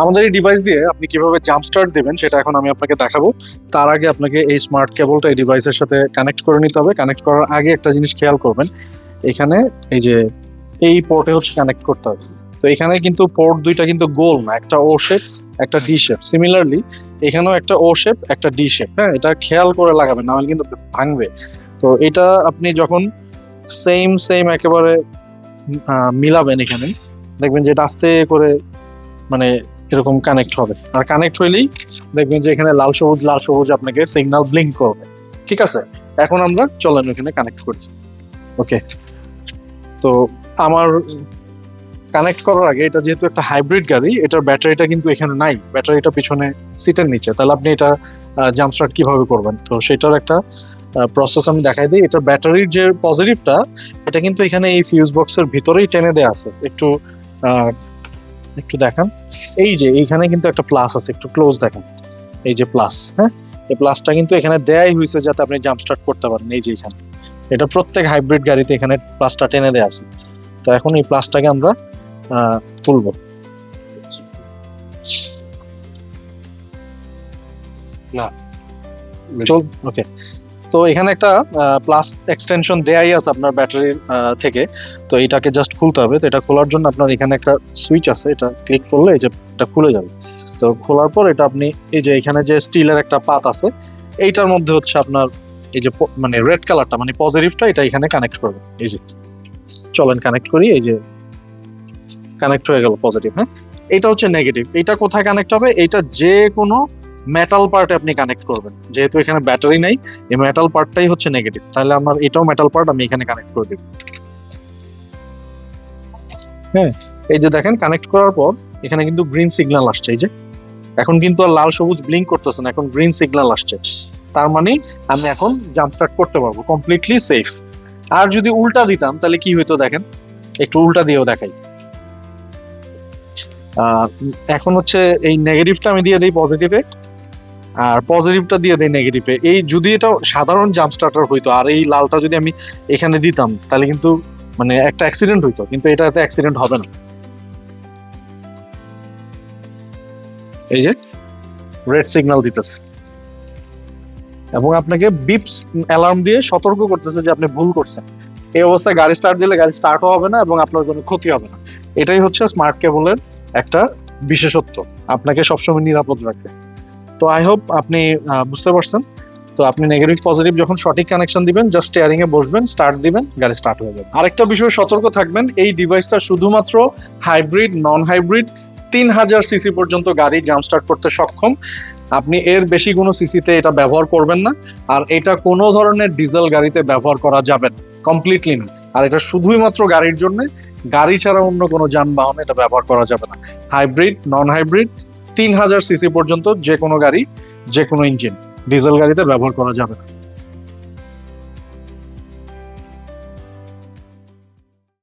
আমাদের এই ডিভাইস দিয়ে আপনি কীভাবে জাম্প স্টার্ট দেবেন সেটা এখন আমি আপনাকে দেখাবো। তার আগে আপনাকে এই স্মার্ট কেবলটা এই ডিভাইসের সাথে কানেক্ট করে নিতে হবে। কানেক্ট করার আগে একটা জিনিস খেয়াল করবেন। এখানে এই যে, এই পোর্টে হচ্ছে কানেক্ট করতে হবে। তো এখানে কিন্তু পোর্ট দুইটা কিন্তু গোল না, একটা ও শেপ একটা ডি শেপ সিমিলারলি এখানেও একটা ও শেপ একটা ডি শেপ হ্যাঁ এটা খেয়াল করে লাগাবেন, নাহলে কিন্তু ভাঙবে। তো এটা আপনি যখন সেম সেম একেবারে মিলাবেন এখানে, দেখবেন যে আস্তে করে মানে এরকম কানেক্ট হবে। আর কানেক্ট হইলেই দেখবেন যে এখানে লাল সবুজ লাল সবুজ আপনাকে সিগন্যাল ব্লিঙ্ক করবে। ঠিক আছে? এখন আমরা চলেন এখানে কানেক্ট করি ওকে তো আমার কানেক্ট করার আগে এটা যেহেতু একটা হাইব্রিড গাড়ি, এটার ব্যাটারিটা কিন্তু এখানে নাই। ব্যাটারিটা পিছনে সিটের নিচে। তাহলে আপনি এটা জাম্প স্টার্ট কীভাবে করবেন? তো সেটার একটা প্রসেস আমি দেখাই দিই। এটার ব্যাটারির যে পজিটিভটা এটা কিন্তু এখানে এই ফিউজ বক্সের ভিতরেই টেনে দেওয়া আছে। একটু একটু দেখান। এই যে এইখানে কিন্তু একটা প্লাস আছে একটু ক্লোজ দেখেন। এই যে প্লাস হ্যাঁ? এই প্লাসটা কিন্তু এখানে দেয়াই হয়েছে যাতে আপনি জাম্প স্টার্ট করতে পারেন। এই যে এখানে। এটা প্রত্যেক হাইব্রিড গাড়িতে এখানে প্লাসটা টেনে দেওয়া আছে। তো এখন এই প্লাসটাকে আমরা তুলবো। চল ওকে তো এখানে একটা প্লাস এক্সটেনশন দেয়াই আছে আপনার ব্যাটারির থেকে। তো এটাকে জাস্ট খুলতে হবে। তো এটা খোলার জন্য আপনার এখানে একটা সুইচ আছে। এটা ক্লিক করলে এই যে এটা খুলে যাবে। তো খোলার পর এটা আপনি, এই যে এখানে যে স্টিলের একটা পাত আছে, এইটার মধ্যে হচ্ছে আপনার এই যে মানে রেড কালারটা মানে পজিটিভটা এটা এখানে কানেক্ট করবে। এই যে, চলেন কানেক্ট করি। এই যে কানেক্ট হয়ে গেল পজিটিভ হ্যাঁ? এটা হচ্ছে নেগেটিভ এটা কোথায় কানেক্ট হবে? এটা যে কোনো মেটাল পার্টে আপনি কানেক্ট করবেন। যেহেতু এখানে ব্যাটারি নাই, এই মেটাল পার্টটাই হচ্ছে নেগেটিভ তাহলে আমার এটাও মেটাল পার্ট আমি এখানে কানেক্ট করে দেব। হ্যাঁ এই যে দেখেন কানেক্ট করার পর এখানে কিন্তু গ্রিন সিগন্যাল আসছে, এই যে। এখন কিন্তু আর লাল সবুজ ব্লিঙ্ক করতেছে না, এখন গ্রিন সিগন্যাল আসছে। তার মানে আমি এখন জাম্প স্টার্ট করতে পারব কমপ্লিটলি সেফ আর যদি উল্টা দিতাম, তাহলে কি হইতো দেখেন? একটু উল্টা দিয়েও দেখাই। এখন হচ্ছে এই নেগেটিভটা আমি দিয়ে দিই পজিটিভে আর পজিটিভটা দিয়ে দেয় নেগেটিভে এই যদি এটা সাধারণ জাম্প স্টার্টার হইতো, আর এই লালটা যদি আমি এখানে দিতাম, তাহলে কিন্তু মানে একটা অ্যাক্সিডেন্ট হইতো, কিন্তু এটাতে অ্যাক্সিডেন্ট হবে না। এই যে রেড সিগন্যাল দিতেছে। এবং আপনাকে বিপস অ্যালার্ম দিয়ে সতর্ক করতেছে যে আপনি ভুল করছেন। এই অবস্থায় গাড়ি স্টার্ট দিলে গাড়ি স্টার্টও হবে না এবং আপনার কোনো ক্ষতি হবে না। এটাই হচ্ছে স্মার্ট কেবলের একটা বিশেষত্ব। আপনাকে সবসময় নিরাপদ রাখে তো আই হোপ আপনি বুঝতে পারছেন। তো আপনি নেগেটিভ পজিটিভ যখন সঠিক কানেকশন দিবেন জাস্ট স্টিয়ারিং এ বসবেন স্টার্ট দিবেন, গাড়ি স্টার্ট হয়ে যাবে। আরেকটা বিষয়ে সতর্ক থাকবেন, এই ডিভাইসটা শুধুমাত্র হাইব্রিড নন হাইব্রিড তিন হাজার সিসি পর্যন্ত গাড়ি জাম্প স্টার্ট করতে সক্ষম। আপনি এর বেশি কোনো সিসিতে এটা ব্যবহার করবেন না, আর এটা কোনো ধরনের ডিজেল গাড়িতে ব্যবহার করা যাবে না কমপ্লিটলি না। আর এটা শুধুই মাত্র গাড়ির জন্য, গাড়ি ছাড়া অন্য কোনো যানবাহনে এটা ব্যবহার করা যাবে না। হাইব্রিড নন হাইব্রিড তিন হাজার সিসি পর্যন্ত যে কোনো গাড়ি, যে কোনো ইঞ্জিন ডিজেল গাড়িতে ব্যবহার করা যাবে না।